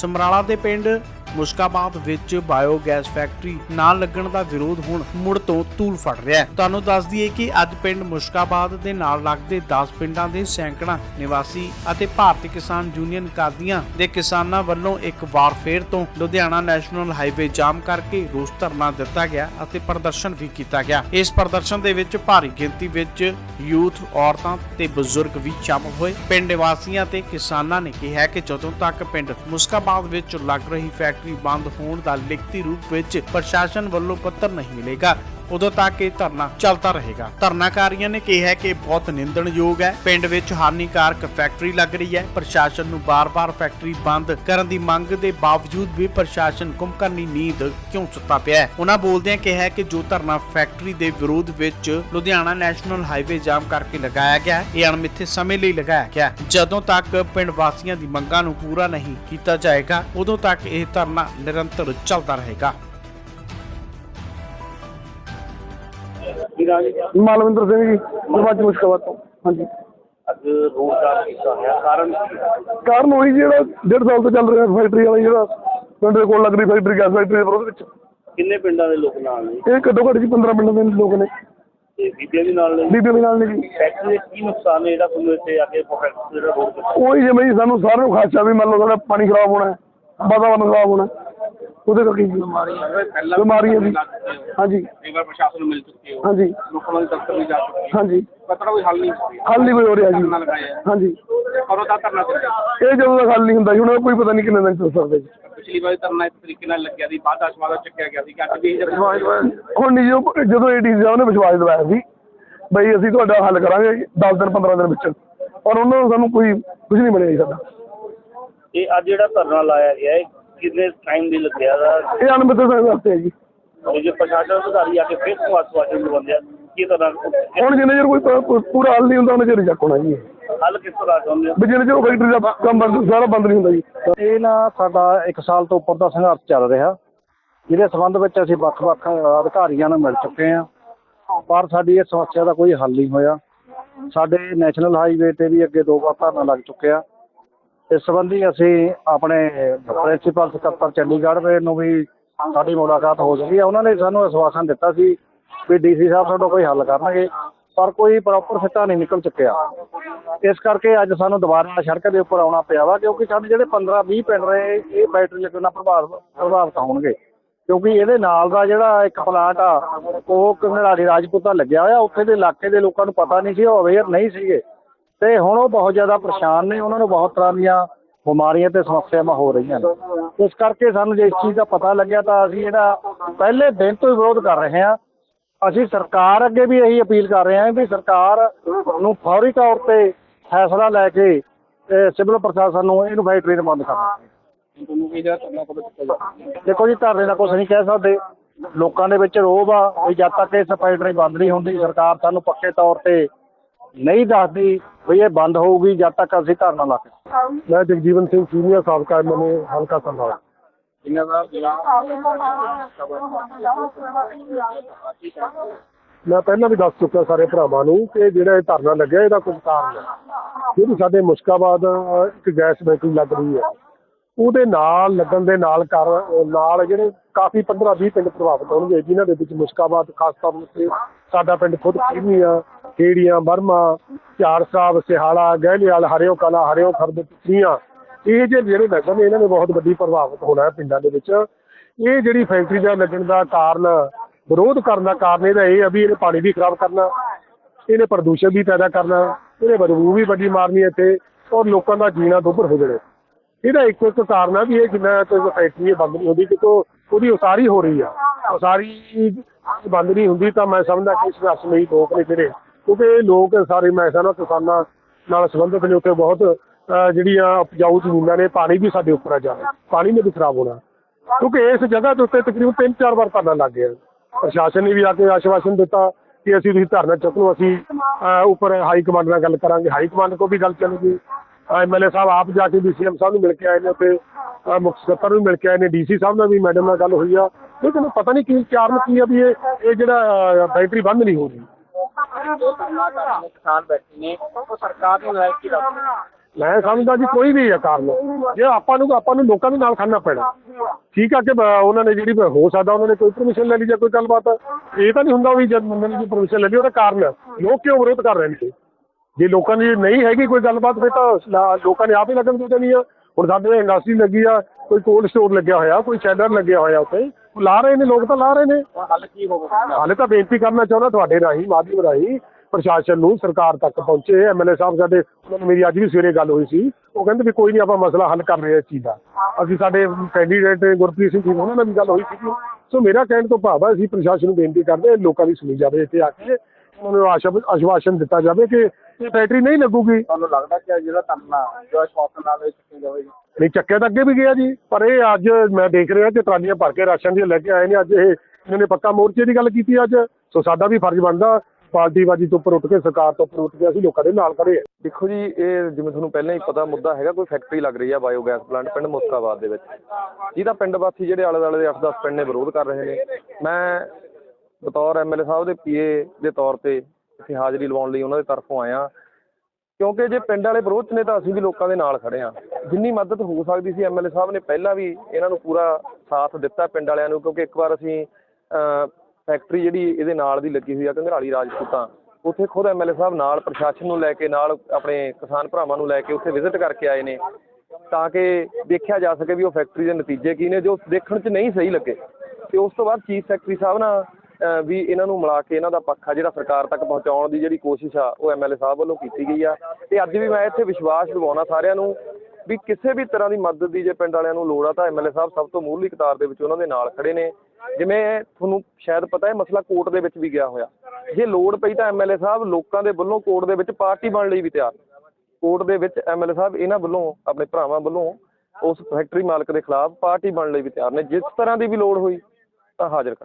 ਸਮਰਾਲਾ ਦੇ ਪਿੰਡ ਮੁਸ਼ਕਾਬਾਦ ਵਿੱਚ ਬਾਇਓਗੈਸ ਫੈਕਟਰੀ ਨਾ ਲੱਗਣ ਦਾ ਵਿਰੋਧ ਹੁਣ ਮੁੜ ਤੋਂ ਤੂਲ ਫੜ ਰਿਹਾ ਹੈ। ਤੁਹਾਨੂੰ ਦੱਸ ਦਈਏ ਕਿ ਅੱਜ ਪਿੰਡ ਮੁਸ਼ਕਾਬਾਦ ਦੇ ਨਾਲ ਲੱਗਦੇ 10 ਪਿੰਡਾਂ ਦੇ ਸੈਂਕੜਾ ਨਿਵਾਸੀ ਅਤੇ ਭਾਰਤੀ ਕਿਸਾਨ ਯੂਨੀਅਨ ਕਾਦੀਆਂ ਦੇ ਕਿਸਾਨਾਂ ਵੱਲੋਂ ਇੱਕ ਵਾਰ ਫੇਰ ਤੋਂ ਲੁਧਿਆਣਾ ਨੈਸ਼ਨਲ ਹਾਈਵੇ ਜਾਮ ਕਰਕੇ ਰੋਸ ਧਰਨਾ ਦਿੱਤਾ ਗਿਆ ਅਤੇ ਪ੍ਰਦਰਸ਼ਨ ਵੀ ਕੀਤਾ ਗਿਆ। ਇਸ ਪ੍ਰਦਰਸ਼ਨ ਦੇ ਵਿੱਚ ਭਾਰੀ ਗਿਣਤੀ ਵਿੱਚ ਯੂਥ, ਔਰਤਾਂ ਤੇ ਬਜ਼ੁਰਗ ਵੀ ਸ਼ਾਮਲ ਹੋਏ। ਪਿੰਡ ਨਿਵਾਸੀਆਂ ਤੇ ਕਿਸਾਨਾਂ ਨੇ ਕਿਹਾ ਕਿ ਜਦੋਂ ਤੱਕ ਪਿੰਡ ਮੁਸਕਾਬਾਦ ਵਿੱਚ ਲੱਗ ਰਹੀ ਫੈਕਟਰੀ ਬੰਦ ਹੋਣ ਦਾ ਲਿਖਤੀ ਰੂਪ ਵਿੱਚ ਪ੍ਰਸ਼ਾਸਨ ਵੱਲੋਂ ਪੱਤਰ ਨਹੀਂ ਮਿਲੇਗਾ। ਉਦੋਂ ਤੱਕ ਇਹ ਧਰਨਾ ਚੱਲਦਾ ਰਹੇਗਾ। ਧਰਨਾਕਾਰੀਆਂ ਨੇ ਕਿਹਾ ਕਿ ਬਹੁਤ ਨਿੰਦਣਯੋਗ ਹੈ। ਪਿੰਡ ਵਿੱਚ ਹਾਨੀਕਾਰਕ ਫੈਕਟਰੀ ਲੱਗ ਰਹੀ ਹੈ। ਪ੍ਰਸ਼ਾਸਨ ਨੂੰ ਬਾਰ-ਬਾਰ ਫੈਕਟਰੀ ਬੰਦ ਕਰਨ ਦੀ ਮੰਗ ਦੇ ਬਾਵਜੂਦ ਵੀ ਪ੍ਰਸ਼ਾਸਨ ਕੁੰਭਕਰਨੀ ਨੀਂਦ ਕਿਉਂ ਸੁੱਤਾ ਪਿਆ ਹੈ? ਉਹਨਾਂ ਬੋਲਦਿਆਂ ਕਿਹਾ ਕਿ ਜੋ ਧਰਨਾ ਫੈਕਟਰੀ ਦੇ ਵਿਰੋਧ ਵਿੱਚ ਲੁਧਿਆਣਾ ਨੈਸ਼ਨਲ ਹਾਈਵੇ ਜਾਮ ਕਰਕੇ ਲਗਾਇਆ ਗਿਆ ਇਹ ਅਣਮਿੱਥੇ ਸਮੇਂ ਲਈ ਲਗਾਇਆ ਗਿਆ ਜਦੋਂ ਤੱਕ ਪਿੰਡ ਵਾਸੀਆਂ ਦੀ ਮੰਗਾਂ ਨੂੰ ਪੂਰਾ ਨਹੀਂ ਕੀਤਾ ਜਾਏਗਾ, ਉਦੋਂ ਤੱਕ ਇਹ ਧਰਨਾ ਨਿਰੰਤਰ ਚੱਲਦਾ ਰਹੇਗਾ। ਮਾਲਵਿੰਦਰ ਸਿੰਘ ਜੀ ਮੁਸ਼ਕਾਬਾਦ ਤੋਂ ਹਾਂਜੀ। ਅੱਜ ਰੋਡ ਦਾ ਕੀਤਾ ਹੋਇਆ ਕਾਰਨ ਕੀ ਹੈ? ਕਾਰਨ ਉਹੀ ਜਿਹੜਾ ਡੇਢ ਸਾਲ ਤੋਂ ਚੱਲ ਰਿਹਾ ਫੈਕਟਰੀ ਵਾਲਾ ਜਿਹੜਾ ਪਿੰਡ ਦੇ ਕੋਲ ਲੱਗਦੀ ਫੈਕਟਰੀ ਗੈਸ ਫੈਕਟਰੀ ਦੇ ਵਿਰੋਧ ਵਿੱਚ। ਕਿੰਨੇ ਪਿੰਡਾਂ ਦੇ ਲੋਕ ਨਾਲ ਨੇ? ਇਹ ਘੱਟੋ ਘੱਟ ਜੀ 15 ਪਿੰਡਾਂ ਦੇ ਲੋਕ ਨੇ। ਤੇ ਬੀਬੀਆਂ ਵੀ ਨਾਲ ਨੇ? ਬੀਬੀਆਂ ਦੇ ਨਾਲ ਨੇ ਜੀ। ਫੈਕਟਰੀ ਦੇ ਕੀ ਨੁਕਸਾਨ ਹੈ ਜਿਹੜਾ ਤੁਹਾਨੂੰ ਇੱਥੇ ਆ ਕੇ ਫੈਕਟਰੀ ਜਿਹੜਾ ਰੋਡ ਤੇ ਉਹੀ ਜਿਵੇਂ ਜੀ ਸਾਨੂੰ ਸਾਰਿਆਂ ਨੂੰ ਖਾਸਾ ਵੀ ਮੰਨ ਲਓ ਸਾਡਾ ਪਾਣੀ ਖਰਾਬ ਹੋਣਾ ਹੈ, ਵਾਤਾਵਰਨ ਖਰਾਬ ਹੋਣਾ ਹੈ। ਉਹਦੇ ਕਰਕੇ ਜੀ। ਬਿਮਾਰੀਆਂ। ਜੀ। ਹਾਂਜੀ। ਕਈ ਵਾਰ ਪ੍ਰਸ਼ਾਸਨ ਨੂੰ ਮਿਲ ਚੁੱਕੇ ਹੋ। ਹਾਂਜੀ। ਲੋਕਾਂ ਨੂੰ ਦਫ਼ਤਰ ਵੀ ਜਾ ਚੁੱਕੇ ਹਾਂਜੀ। ਪਤਾ ਕੋਈ ਹੱਲ ਨਹੀਂ ਹੋ ਰਿਹਾ। ਹੱਲ ਨਹੀਂ ਹੋ ਰਿਹਾ ਜੀ। ਹਾਂਜੀ। ਕਦੋਂ ਦਾ ਧਰਨਾ ਇਹ ਜਦੋਂ ਤੱਕ ਹੱਲ ਨਹੀਂ ਹੁੰਦਾ ਜੀ ਹੁਣ ਕੋਈ ਪਤਾ ਨਹੀਂ ਕਿੰਨੇ ਦਿਨ ਚੱਲ ਸਕਦਾ ਜੀ। ਪਿਛਲੀ ਵਾਰ ਧਰਨਾ ਇਸ ਤਰੀਕੇ ਨਾਲ ਲੱਗਿਆ ਸੀ ਬਾਅਦ ਆਸ਼ਵਾਦਾ ਚੱਕਿਆ ਗਿਆ ਸੀ ਕਿ ਅੱਜ ਵੀ ਹੁਣ ਨਹੀਂ ਜੋ ਜਦੋਂ ਏਡੀ ਸਾਹਿਬ ਨੇ ਵਿਸ਼ਵਾਸ ਦਿਵਾਇਆ ਸੀ ਬਈ ਅਸੀਂ ਤੁਹਾਡਾ ਹੱਲ ਕਰਾਂਗੇ 10 ਦਿਨ 15 ਦਿਨ ਵਿੱਚ। ਪਰ ਉਹਨਾਂ ਨੂੰ ਸਾਨੂੰ ਕੋਈ ਕੁਝ ਨਹੀਂ ਮਿਲਿਆ ਜੀ ਸਾਡਾ। ਇਹ ਅੱਜ ਜਿਹੜਾ ਧਰਨਾ ਲਾਇਆ ਗਿਆ ਹੈ ਕਿੰਨੇ ਟਾਈਮ ਦੀ ਲੱਗਿਆ ਦਾ ਇਹ ਅਨੁਮਤੀ ਦੇ ਵਾਸਤੇ ਹੈ ਜੀ। ਤੇ ਜੇ ਪ੍ਰਸ਼ਾਸਨ ਅਧਿਕਾਰੀ ਆ ਕੇ ਫਿਰ ਤੋਂ ਆਸ਼ਵਾਸਨ ਦਿਵਾਉਂਦੇ ਆ ਕੀ ਤਰ੍ਹਾਂ ਹੁਣ ਜਿੰਨੇ ਚਿਰ ਕੋਈ ਪ- ਪ- ਪੂਰਾ ਹੱਲ ਨਹੀਂ ਹੁੰਦਾ ਉਹਨਾਂ ਚਿਰ ਰਿਜੈਕਟ ਹੋਣਾ ਜੀ। ਇਹ। ਹੱਲ ਕਿਸ ਤਰ੍ਹਾਂ ਚਾਹੁੰਦੇ ਹੋ ਵੀ ਜਿੰਨੇ ਚਿਰ ਉਹ ਫੈਕਟਰੀ ਦਾ ਕੰਮ ਬੰਦ ਸਾਰਾ ਬੰਦ ਨਹੀਂ ਹੁੰਦਾ ਜੀ। ਇਹ ਨਾ ਸਾਡਾ 1 ਸਾਲ ਤੋਂ ਉੱਪਰ ਦਾ ਸੰਘਰਸ਼ ਚੱਲ ਰਿਹਾ। ਜਿਹਦੇ ਸੰਬੰਧ ਵਿੱਚ ਅਸੀਂ ਵੱਖ-ਵੱਖ ਅਧਿਕਾਰੀਆਂ ਨੂੰ ਮਿਲ ਚੁੱਕੇ ਹਾਂ। ਪਰ ਸਾਡੀ ਇਹ ਸਮੱਸਿਆ ਦਾ ਕੋਈ ਹੱਲ ਨਹੀਂ ਹੋਇਆ। ਸਾਡੇ ਨੈਸ਼ਨਲ ਹਾਈਵੇ ਤੇ ਵੀ ਅੱਗੇ ਦੋ ਵਾਰ ਧਰਨਾ ਲੱਗ ਚੁੱਕਿਆ। ਇਸ ਸੰਬੰਧੀ ਅਸੀਂ ਆਪਣੇ ਪ੍ਰਿੰਸੀਪਲ ਸਕੱਤਰ ਚੰਡੀਗੜ੍ਹ ਨੂੰ ਵੀ ਸਾਡੀ ਮੁਲਾਕਾਤ ਹੋ ਚੁੱਕੀ ਹੈ। ਉਹਨਾਂ ਨੇ ਸਾਨੂੰ ਆਸ਼ਵਾਸਨ ਦਿੱਤਾ ਸੀ ਵੀ ਡੀਸੀ ਸਾਹਿਬ ਸਾਡਾ ਕੋਈ ਹੱਲ ਕਰਨਗੇ, ਪਰ ਕੋਈ ਪ੍ਰੋਪਰ ਸਿੱਟਾ ਨਹੀਂ ਨਿਕਲ ਚੁੱਕਿਆ। ਇਸ ਕਰਕੇ ਅੱਜ ਸਾਨੂੰ ਦੁਬਾਰਾ ਸੜਕ ਦੇ ਉੱਪਰ ਆਉਣਾ ਪਿਆ ਵਾ, ਕਿਉਂਕਿ ਸਾਡੇ ਜਿਹੜੇ 15 20 ਪਿੰਡ ਰਹੇ ਇਹ ਬੈਟਰੀ ਲੱਗਣ ਨਾਲ ਪ੍ਰਭਾਵ ਪ੍ਰਭਾਵਿਤ ਹੋਣਗੇ। ਕਿਉਂਕਿ ਇਹਦੇ ਨਾਲ ਦਾ ਜਿਹੜਾ ਇੱਕ ਪਲਾਂਟ ਆ, ਉਹ ਕੰਗੜਾੜੀ ਰਾਜਪੂਤਾ ਲੱਗਿਆ ਹੋਇਆ, ਉੱਥੇ ਦੇ ਇਲਾਕੇ ਦੇ ਲੋਕਾਂ ਨੂੰ ਪਤਾ ਨਹੀਂ ਸੀ, ਉਹ ਅਵੇਅਰ ਨਹੀਂ ਸੀਗੇ। ਤੇ ਹੁਣ ਉਹ ਬਹੁਤ ਜ਼ਿਆਦਾ ਪਰੇਸ਼ਾਨ ਨੇ, ਉਹਨਾਂ ਨੂੰ ਬਹੁਤ ਤਰ੍ਹਾਂ ਦੀਆਂ ਬਿਮਾਰੀਆਂ ਤੇ ਸਮੱਸਿਆਵਾਂ ਹੋ ਰਹੀਆਂ ਨੇ। ਇਸ ਕਰਕੇ ਸਾਨੂੰ ਜੇ ਇਸ ਚੀਜ਼ ਦਾ ਪਤਾ ਲੱਗਿਆ ਤਾਂ ਅਸੀਂ ਜਿਹੜਾ ਪਹਿਲੇ ਦਿਨ ਤੋਂ ਹੀ ਵਿਰੋਧ ਕਰ ਰਹੇ ਹਾਂ। ਅਸੀਂ ਸਰਕਾਰ ਅੱਗੇ ਵੀ ਇਹੀ ਅਪੀਲ ਕਰ ਰਹੇ ਹਾਂ ਵੀ ਸਰਕਾਰ ਨੂੰ ਫੌਰੀ ਤੌਰ ਤੇ ਫੈਸਲਾ ਲੈ ਕੇ ਸਿਵਲ ਪ੍ਰਸ਼ਾਸਨ ਨੂੰ ਇਹਨੂੰ ਫੈਕਟਰੀ ਨੂੰ ਬੰਦ ਕਰਨਾ ਦੇਖੋ ਜੀ, ਧਰਨੇ ਦਾ ਕੁਝ ਨਹੀਂ ਕਹਿ ਸਕਦੇ। ਲੋਕਾਂ ਦੇ ਵਿੱਚ ਰੋਬ ਆ ਵੀ ਜਦ ਤੱਕ ਇਹ ਫੈਕਟਰੀ ਬੰਦ ਨਹੀਂ ਹੁੰਦੀ, ਸਰਕਾਰ ਸਾਨੂੰ ਪੱਕੇ ਤੌਰ ਤੇ ਨਹੀਂ ਦੱਸਦੀ ਵੀ ਇਹ ਬੰਦ ਹੋਊਗੀ ਜਦ ਤੱਕ ਅਸੀਂ ਧਰਨਾ ਲਾ ਕੇ ਮੈਂ ਜਗਜੀਵਨ ਸਿੰਘ ਸੀਨੀਅਰ ਸਾਬਕਾ ਐਮਐਲਏ ਹਲਕਾ ਸੰਭਾਲ। ਇਹਨਾਂ ਦਾ ਮੈਂ ਪਹਿਲਾਂ ਵੀ ਦੱਸ ਚੁੱਕਾ ਸਾਰੇ ਭਰਾਵਾਂ ਨੂੰ ਕਿ ਜਿਹੜਾ ਇਹ ਧਰਨਾ ਲੱਗਿਆ ਇਹਦਾ ਕੁਝ ਕਾਰਨ ਹੈ ਜਿਹੜੀ ਸਾਡੇ ਮੁਸ਼ਕਾਬਾਦ ਇੱਕ ਗੈਸ ਫੈਕਟਰੀ ਲੱਗ ਰਹੀ ਹੈ ਉਹਦੇ ਨਾਲ ਲੱਗਣ ਦੇ ਨਾਲ ਕਰ ਨਾਲ ਜਿਹੜੇ ਕਾਫੀ 15 20 ਪਿੰਡ ਪ੍ਰਭਾਵਿਤ ਹੋਣਗੇ ਜਿਨ੍ਹਾਂ ਦੇ ਵਿੱਚ ਮੁਸ਼ਕਾਬਾਦ ਖਾਸ ਤੌਰ ਤੇ ਸਾਡਾ ਪਿੰਡ ਖੁਦ ਕੀਮੀਆਂ ਖੇੜੀਆਂ ਬਰਮਾ ਝਾੜ ਸਾਹਿਬ, ਸਿਹਾਲਾ, ਗਹਿਲੇਵਾਲ, ਹਰਿਓ ਕਲਾ, ਹਰਿਓ ਖਰਦ ਤੀਆਂ ਇਹ ਜੇ ਜਿਹੜੇ ਲੱਗਣ ਨੇ ਇਹਨਾਂ ਨੇ ਬਹੁਤ ਵੱਡੀ ਪ੍ਰਭਾਵਿਤ ਹੋਣਾ ਹੈ ਪਿੰਡਾਂ ਦੇ ਵਿੱਚ। ਇਹ ਜਿਹੜੀ ਫੈਕਟਰੀ ਦਾ ਲੱਗਣ ਦਾ ਕਾਰਨ, ਵਿਰੋਧ ਕਰਨ ਦਾ ਕਾਰਨ ਇਹਦਾ ਇਹ ਆ ਵੀ ਇਹਨੇ ਪਾਣੀ ਵੀ ਖਰਾਬ ਕਰਨਾ, ਇਹਨੇ ਪ੍ਰਦੂਸ਼ਣ ਵੀ ਪੈਦਾ ਕਰਨਾ, ਇਹਨੇ ਬਦਬੂ ਵੀ ਵੱਡੀ ਮਾਰਨੀ ਇੱਥੇ, ਔਰ ਲੋਕਾਂ ਦਾ ਜੀਣਾ ਦੁੱਭਰ ਹੋ ਜਾਣਾ। ਇਹਦਾ ਇੱਕੋ ਇੱਕ ਕਾਰਨ ਆ ਵੀ ਇਹ ਜਿੰਨਾ ਫੈਕਟਰੀ ਬੰਦ ਨਹੀਂ ਹੁੰਦੀ, ਕਿਉਂਕਿ ਉਹਦੀ ਉਸਾਰੀ ਹੋ ਰਹੀ ਆ। ਉਸਾਰੀ ਬੰਦ ਨਹੀਂ ਹੁੰਦੀ ਤਾਂ ਮੈਂ ਸਮਝਦਾ ਕਿ ਸੰਘਰਸ਼ ਲਈ ਲੋਕ ਨੇ ਜਿਹੜੇ ਕਿਉਂਕਿ ਇਹ ਲੋਕ ਸਾਰੇ, ਮੈਂ ਸਮਝਦਾ ਕਿਸਾਨਾਂ ਨਾਲ ਸੰਬੰਧਿਤ ਨੇ, ਉੱਥੇ ਬਹੁਤ ਜਿਹੜੀਆਂ ਉਪਜਾਊ ਜ਼ਮੀਨਾਂ ਨੇ, ਪਾਣੀ ਵੀ ਸਾਡੇ ਉੱਪਰ ਆ ਜਾਣਾ ਪਾਣੀ ਨੇ ਵੀ ਖਰਾਬ ਹੋਣਾ। ਕਿਉਂਕਿ ਇਸ ਜਗ੍ਹਾ ਦੇ ਉੱਤੇ ਤਕਰੀਬਨ ਤਿੰਨ ਚਾਰ ਵਾਰ ਧਰਨਾ ਲੱਗ ਗਿਆ। ਪ੍ਰਸ਼ਾਸਨ ਨੇ ਵੀ ਆ ਕੇ ਆਸ਼ਵਾਸਨ ਦਿੱਤਾ ਕਿ ਅਸੀਂ ਤੁਸੀਂ ਧਰਨਾ ਚੁੱਕ ਲਓ ਅਸੀਂ ਉੱਪਰ ਹਾਈ ਕਮਾਂਡ ਨਾਲ ਗੱਲ ਕਰਾਂਗੇ। ਹਾਈ ਕਮਾਂਡ ਕੋ ਵੀ ਗੱਲ ਚੱਲੂਗੀ। ਐਮਐਲਏ ਸਾਹਿਬ ਆਪ ਜਾ ਕੇ ਵੀ ਸੀਐਮ ਸਾਹਿਬ ਨੂੰ ਮਿਲ ਕੇ ਆਏ ਨੇ ਉੱਥੇ। ਅਹ, ਮੁੱਖ ਸਕੱਤਰ ਨੂੰ ਮਿਲ ਕੇ ਆਏ ਨੇ ਡੀਸੀ ਸਾਹਿਬ ਨਾਲ ਵੀ ਮੈਡਮ ਨਾਲ ਗੱਲ ਹੋਈ ਆ। ਲੇਕਿਨ ਪਤਾ ਨਹੀਂ ਕੀ ਕਾਰਨ ਕੀ ਆ ਵੀ ਇਹ ਇਹ ਜਿਹੜਾ ਬੈਟਰੀ ਬੰਦ ਨਹੀਂ ਹੋ ਰਹੀ। ਕਿਸਾਨ ਬੈਠੇ ਨੇ ਉਹ ਸਰਕਾਰ ਨੂੰ ਲੈ ਕੇ ਮੈਂ ਸਮਝਦਾ ਜੀ ਕੋਈ ਵੀ ਹੈ ਕਾਰਨ। ਜੇ ਆਪਾਂ ਨੂੰ ਆਪਾਂ ਨੂੰ ਲੋਕਾਂ ਦੇ ਨਾਲ ਖੜਨਾ ਪੈਣਾ। ਠੀਕ ਆ ਕਿ ਉਹਨਾਂ ਨੇ ਜਿਹੜੀ ਹੋ ਸਕਦਾ ਉਹਨਾਂ ਨੇ ਕੋਈ ਪਰਮਿਸ਼ਨ ਲੈ ਲਈ ਜਾਂ ਕੋਈ ਗੱਲਬਾਤ? ਇਹ ਤਾਂ ਨਹੀਂ ਹੁੰਦਾ ਵੀ ਜਦ ਨੇ ਕੋਈ ਪਰਮਿਸ਼ਨ ਲੈ ਲਈ ਉਹਦਾ ਕਾਰਨ। ਲੋਕ ਕਿਉਂ ਵਿਰੋਧ ਕਰ ਰਹੇ ਨੇ? ਜੇ ਲੋਕਾਂ ਦੀ ਨਹੀਂ ਹੈਗੀ ਕੋਈ ਗੱਲਬਾਤ, ਫਿਰ ਤਾਂ ਲੋਕਾਂ ਨੇ ਆਪ ਹੀ ਲੱਗਣ ਦੇ ਨਹੀਂ ਆ? ਹੁਣ ਸਾਡੇ ਇੰਡਸਟਰੀ ਲੱਗੀ ਆ, ਕੋਈ ਕੋਲਡ ਸਟੋਰ ਲੱਗਿਆ ਹੋਇਆ, ਕੋਈ ਸ਼ੈਲਰ ਲੱਗਿਆ ਹੋਇਆ ਉੱਥੇ। ਉਹ ਲਾ ਰਹੇ ਨੇ, ਲੋਕ ਤਾਂ ਲਾ ਰਹੇ ਨੇ। ਹੱਲ ਕੀ ਹੋਊਗਾ ਹਾਲੇ ਤਾਂ ਬੇਨਤੀ ਕਰਨਾ ਚਾਹੁੰਦਾ ਤੁਹਾਡੇ ਰਾਹੀਂ, ਮਾਧਿਅਮ ਰਾਹੀਂ, ਪ੍ਰਸ਼ਾਸਨ ਨੂੰ, ਸਰਕਾਰ ਤੱਕ ਪਹੁੰਚੇ। ਐਮਐਲਏ ਸਾਹਿਬ ਸਾਡੇ, ਉਹਨਾਂ ਨੂੰ ਮੇਰੀ ਅੱਜ ਵੀ ਸਵੇਰੇ ਗੱਲ ਹੋਈ ਸੀ। ਉਹ ਕਹਿੰਦੇ ਵੀ ਕੋਈ ਨਹੀਂ, ਆਪਾਂ ਮਸਲਾ ਹੱਲ ਕਰ ਰਹੇ ਹਾਂ ਇਸ ਚੀਜ਼ ਦਾ। ਅਸੀਂ ਸਾਡੇ ਕੈਂਡੀਡੇਟ ਗੁਰਪ੍ਰੀਤ ਸਿੰਘ ਜੀ ਉਹਨਾਂ ਨਾਲ ਵੀ ਗੱਲ ਹੋਈ ਸੀ ਸੋ ਮੇਰਾ ਕਹਿਣ ਤੋਂ ਭਾਵ ਹੈ ਅਸੀਂ ਪ੍ਰਸ਼ਾਸਨ ਨੂੰ ਬੇਨਤੀ ਕਰਦੇ ਲੋਕਾਂ ਦੀ ਸੁਣੀ ਜਾਵੇ ਇੱਥੇ ਆ ਕੇ। ਉਹਨਾਂ ਨੂੰ ਆਸ਼ਾ ਆਸ਼ਵਾਸਨ ਦਿੱਤਾ ਜਾਵੇ ਕਿ ਇਹ ਫੈਕਟਰੀ ਨਹੀਂ ਲੱਗੂਗੀ। ਤੁਹਾਨੂੰ ਲੱਗਦਾ ਕਿ ਜਿਹੜਾ ਧਰਨਾ ਜੋ ਸ਼ੌਕ ਨਾਲ ਇਹ ਚੱਕੀ ਜਾਵੇਗੀ? ਨਹੀਂ ਚੱਕਿਆ ਤਾਂ ਅੱਗੇ ਵੀ ਗਿਆ ਜੀ ਪਰ ਇਹ ਅੱਜ ਮੈਂ ਦੇਖ ਰਿਹਾ ਕਿ ਟਰਾਲੀਆਂ ਭਰ ਕੇ ਰਾਸ਼ਨ ਦੀਆਂ ਲੈ ਕੇ ਆਏ ਨੇ ਅੱਜ ਇਹ ਇਹਨਾਂ ਨੇ ਪੱਕਾ ਮੋਰਚੇ ਦੀ ਗੱਲ ਕੀਤੀ ਅੱਜ। ਸੋ ਸਾਡਾ ਵੀ ਫਰਜ਼ ਬਣਦਾ ਪਾਰਟੀਬਾਜ਼ੀ ਤੋਂ ਉੱਪਰ ਉੱਠ ਕੇ ਸਰਕਾਰ ਤੋਂ ਉੱਪਰ ਉੱਠ ਕੇ ਅਸੀਂ ਲੋਕਾਂ ਦੇ ਨਾਲ ਖੜੇ ਹਾਂ। ਦੇਖੋ ਜੀ ਇਹ ਜਿਵੇਂ ਤੁਹਾਨੂੰ ਪਹਿਲਾਂ ਹੀ ਪਤਾ ਮੁੱਦਾ ਹੈਗਾ ਕੋਈ ਫੈਕਟਰੀ ਲੱਗ ਰਹੀ ਆ ਬਾਇਓਗੈਸ ਪਲਾਂਟ ਪਿੰਡ ਮੁਸਕਾਬਾਦ ਦੇ ਵਿੱਚ। ਜਿਹਦਾ ਪਿੰਡ ਵਾਸੀ ਜਿਹੜੇ ਆਲੇ ਦੁਆਲੇ ਦੇ 8-10 ਪਿੰਡ ਨੇ ਵਿਰੋਧ ਕਰ ਰਹੇ ਨੇ। ਮੈਂ ਬਤੌਰ ਐਮਐਲਏ ਸਾਹਿਬ ਦੇ ਪੀਏ ਦੇ ਤੌਰ ਤੇ ਇੱਥੇ ਹਾਜ਼ਰੀ ਲਵਾਉਣ ਲਈ ਉਹਨਾਂ ਦੇ ਤਰਫੋਂ ਆਇਆ ਕਿਉਂਕਿ ਜੇ ਪਿੰਡ ਵਾਲੇ ਵਿਰੋਧ 'ਚ ਨੇ ਤਾਂ ਅਸੀਂ ਵੀ ਲੋਕਾਂ ਦੇ ਨਾਲ ਖੜੇ ਆ ਜਿੰਨੀ ਮਦਦ ਹੋ ਸਕਦੀ ਸੀ ਐਮਐਲਏ ਸਾਹਿਬ ਨੇ ਪਹਿਲਾਂ ਵੀ ਇਹਨਾਂ ਨੂੰ ਪੂਰਾ ਸਾਥ ਦਿੱਤਾ ਪਿੰਡ ਵਾਲਿਆਂ ਨੂੰ ਕਿਉਂਕਿ ਇੱਕ ਵਾਰ ਅਸੀਂ ਅਹ, ਫੈਕਟਰੀ ਜਿਹੜੀ ਇਹਦੇ ਨਾਲ ਦੀ ਲੱਗੀ ਹੋਈ ਆ ਘੰਗਰਾਲੀ ਰਾਜਪੂਤਾਂ ਉੱਥੇ ਖੁਦ ਐਮਐਲਏ ਸਾਹਿਬ ਨਾਲ ਪ੍ਰਸ਼ਾਸਨ ਨੂੰ ਲੈ ਕੇ ਨਾਲ ਆਪਣੇ ਕਿਸਾਨ ਭਰਾਵਾਂ ਨੂੰ ਲੈ ਕੇ ਉੱਥੇ ਵਿਜ਼ਿਟ ਕਰਕੇ ਆਏ ਨੇ। ਤਾਂ ਕਿ ਦੇਖਿਆ ਜਾ ਸਕੇ ਵੀ ਉਹ ਫੈਕਟਰੀ ਦੇ ਨਤੀਜੇ ਕੀ ਨੇ ਜੋ ਦੇਖਣ 'ਚ ਨਹੀਂ ਸਹੀ ਲੱਗੇ। ਤੇ ਉਸ ਤੋਂ ਬਾਅਦ ਚੀਫ ਸੈਕਟਰੀ ਸਾਹਿਬ ਨਾਲ ਵੀ ਇਹਨਾਂ ਨੂੰ ਮਿਲਾ ਕੇ ਇਹਨਾਂ ਦਾ ਪੱਖ ਆ ਜਿਹੜਾ ਸਰਕਾਰ ਤੱਕ ਪਹੁੰਚਾਉਣ ਦੀ ਜਿਹੜੀ ਕੋਸ਼ਿਸ਼ ਆ, ਉਹ ਐਮਐਲਏ ਸਾਹਿਬ ਵੱਲੋਂ ਕੀਤੀ ਗਈ ਆ। ਤੇ ਅੱਜ ਵੀ ਮੈਂ ਇੱਥੇ ਵਿਸ਼ਵਾਸ ਦਿਵਾਉਣਾ ਸਾਰਿਆਂ ਨੂੰ ਵੀ ਕਿਸੇ ਵੀ ਤਰ੍ਹਾਂ ਦੀ ਮਦਦ ਦੀ ਜੇ ਪਿੰਡ ਵਾਲਿਆਂ ਨੂੰ ਲੋੜ ਆ, ਤਾਂ ਐਮਐਲਏ ਸਾਹਿਬ ਸਭ ਤੋਂ ਮੂਹਰਲੀ ਕਤਾਰ ਦੇ ਵਿੱਚ ਉਹਨਾਂ ਦੇ ਨਾਲ ਖੜੇ ਨੇ। ਜਿਵੇਂ ਤੁਹਾਨੂੰ ਸ਼ਾਇਦ ਪਤਾ ਹੈ, ਮਸਲਾ ਕੋਰਟ ਦੇ ਵਿੱਚ ਵੀ ਗਿਆ ਹੋਇਆ। ਜੇ ਲੋੜ ਪਈ ਤਾਂ ਐਮਐਲਏ ਸਾਹਿਬ ਲੋਕਾਂ ਦੇ ਵੱਲੋਂ ਕੋਰਟ ਦੇ ਵਿੱਚ ਪਾਰਟੀ ਬਣਨ ਲਈ ਵੀ ਤਿਆਰ। ਕੋਰਟ ਦੇ ਵਿੱਚ ਐਮਐਲਏ ਸਾਹਿਬ ਇਹਨਾਂ ਵੱਲੋਂ, ਆਪਣੇ ਭਰਾਵਾਂ ਵੱਲੋਂ ਉਸ ਫੈਕਟਰੀ ਮਾਲਕ ਦੇ ਖਿਲਾਫ ਪਾਰਟੀ ਬਣਨ ਲਈ ਵੀ ਤਿਆਰ ਨੇ। ਜਿਸ ਤਰ੍ਹਾਂ ਦੀ ਵੀ ਲੋੜ ਹੋਈ, ਤਾਂ ਹਾਜ਼ਰ ਕਰ।